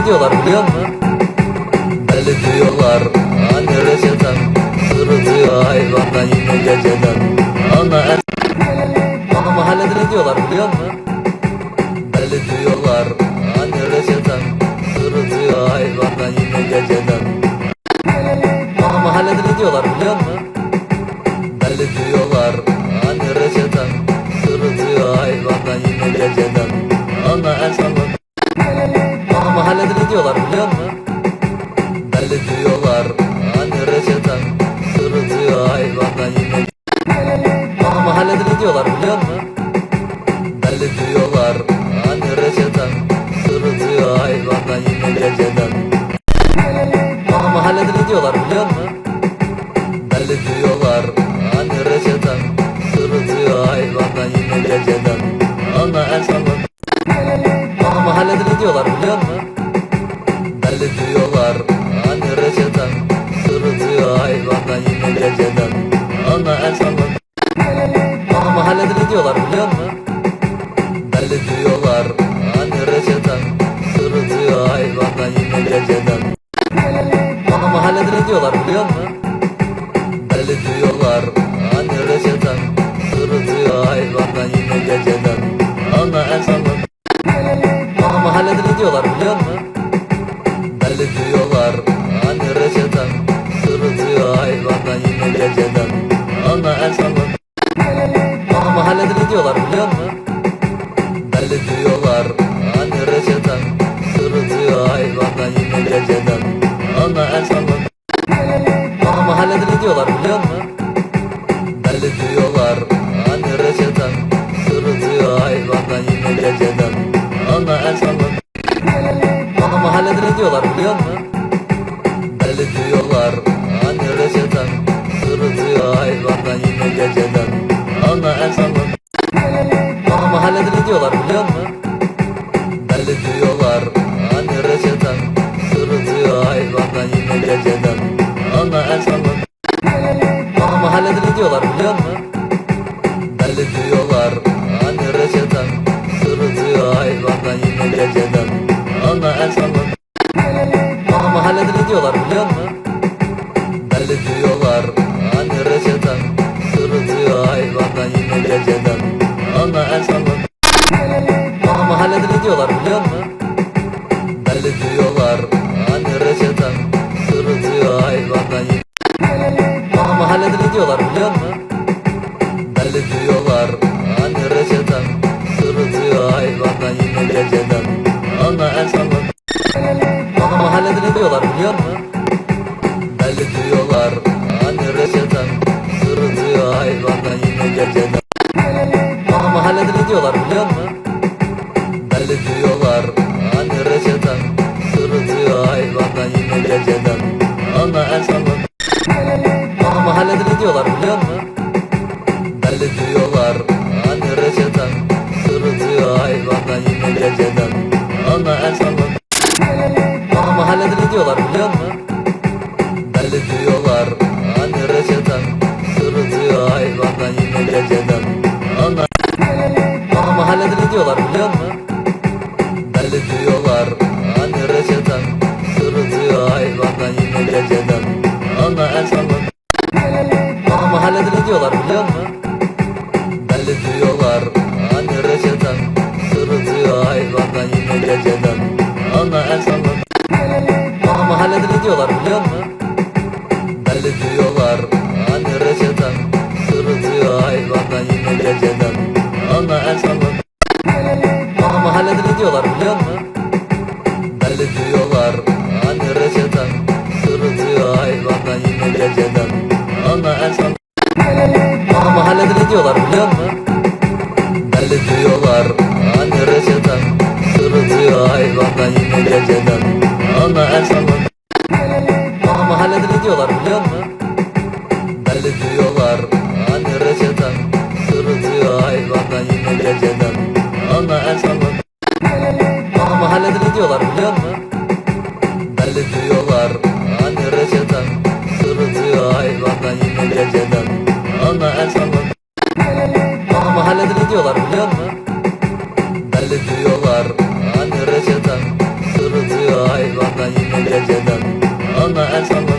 ne diyorlar biliyor musun? Deli diyorlar hani reçeten Sırıtıyor hayvandan yine geceden Ana el Bana mahallede ne diyorlar biliyor musun? Deli diyorlar hani reçeten Sırıtıyor hayvandan yine geceden Bana mahallede ne diyorlar biliyor musun? Deli diyorlar hani reçeten Sırıtıyor hayvandan yine geceden Ana Bana mahallede diyorlar biliyor musun? Deli diyorlar hani reçeten Sırıtıyor hayvandan yine Bana mahallede ne diyorlar biliyor musun? Deli diyorlar hani reçeten Sırıtıyor hayvandan yine geceden Bana mahallede ne diyorlar biliyor musun? Deli diyorlar hani reçeten Sırıtıyor hayvandan yine geceden Ana el sallan geceden Ana el sallan Bana mahallede ne diyorlar biliyor musun? Deli diyorlar hani reçeten Sırıtıyor hayvandan yine geceden Bana mahallede ne diyorlar biliyor musun? Deli diyorlar hani reçeten Sırıtıyor hayvandan yine geceden Ana el sallan Bana mahallede ne diyorlar biliyor musun? Hayvandan yine geceden. Ana el sallan Bana mahallede ne diyorlar biliyor musun? Deli diyorlar hani reçeten. Sırıtıyor hayvandan yine geceden. Ana el sallan Bana mahallede ne diyorlar biliyor musun? Deli diyorlar hani reçeten. Sırıtıyor hayvandan yine geceden. Ana el sallan Bana mahallede ne diyorlar biliyor musun? Deli diyorlar hayvandan yine geceden Ana el sallan Bana mahallede ne diyorlar biliyor musun? Deli diyorlar hani reçeten Sırıtıyor hayvandan yine geceden Ana el sallan Bana mahallede ne diyorlar biliyor musun? Deli diyorlar hani reçeten Sırıtıyor hayvandan yine geceden Ana el sallan Bana mahallede ne diyorlar biliyor musun? Deli diyorlar geceden Ana el sallan Bana mahallede ne diyorlar biliyor musun? Deli diyorlar hani reçeten Sırıtıyor hayvandan Bana mahallede ne diyorlar biliyor musun? Deli diyorlar diyorlar biliyor musun? Deli diyorlar hani reçeten Sırıtıyor hayvandan yine geceden Ana el sallan Bana mahallede ne diyorlar biliyor musun? Deli diyorlar hani reçeten Sırıtıyor hayvandan yine geceden Ana el sallan Bana mahallede ne diyorlar biliyor musun? Deli diyorlar hani reçeten Sırıtıyor hayvandan yine geceden geceden Ana el sallan Bana mahallede ne diyorlar biliyor musun? Deli diyorlar hani reçeten Sırıtıyor hayvandan yine geceden. Ana el sallan Bana mahallede ne diyorlar biliyor musun? Deli diyorlar hani reçeten Sırıtıyor hayvandan yine geceden. Ana el sallan diyorlar hani reçeten Sırıtıyor hayvandan yine geceden Ana el sallan Bana mahallede ne diyorlar biliyor musun? Deli diyorlar hani reçeten Sırıtıyor hayvandan yine geceden Ana el sallan Bana mahallede ne diyorlar biliyor musun? Deli diyorlar hani reçeten Sırıtıyor hayvandan yine geceden Ana Bana mahallede ne diyorlar biliyor musun? diyorlar Hani reçeten Sırıtıyor hayvandan yine geceden Ana Ersan